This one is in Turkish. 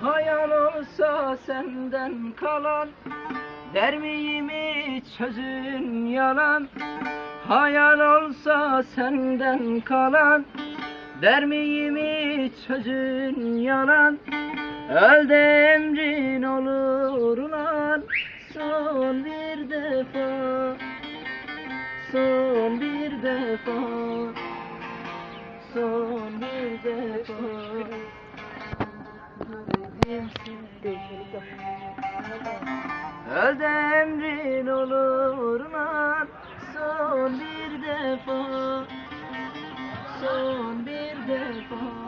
Hayal olsa senden kalan Der miyim hiç sözün yalan. Hayal olsa senden kalan Der miyim hiç sözün yalan. Öl de emrin olur ulan Son bir defa. Son bir defa. Son bir defa. Öl de emrin olur lan Son bir defa. Son bir defa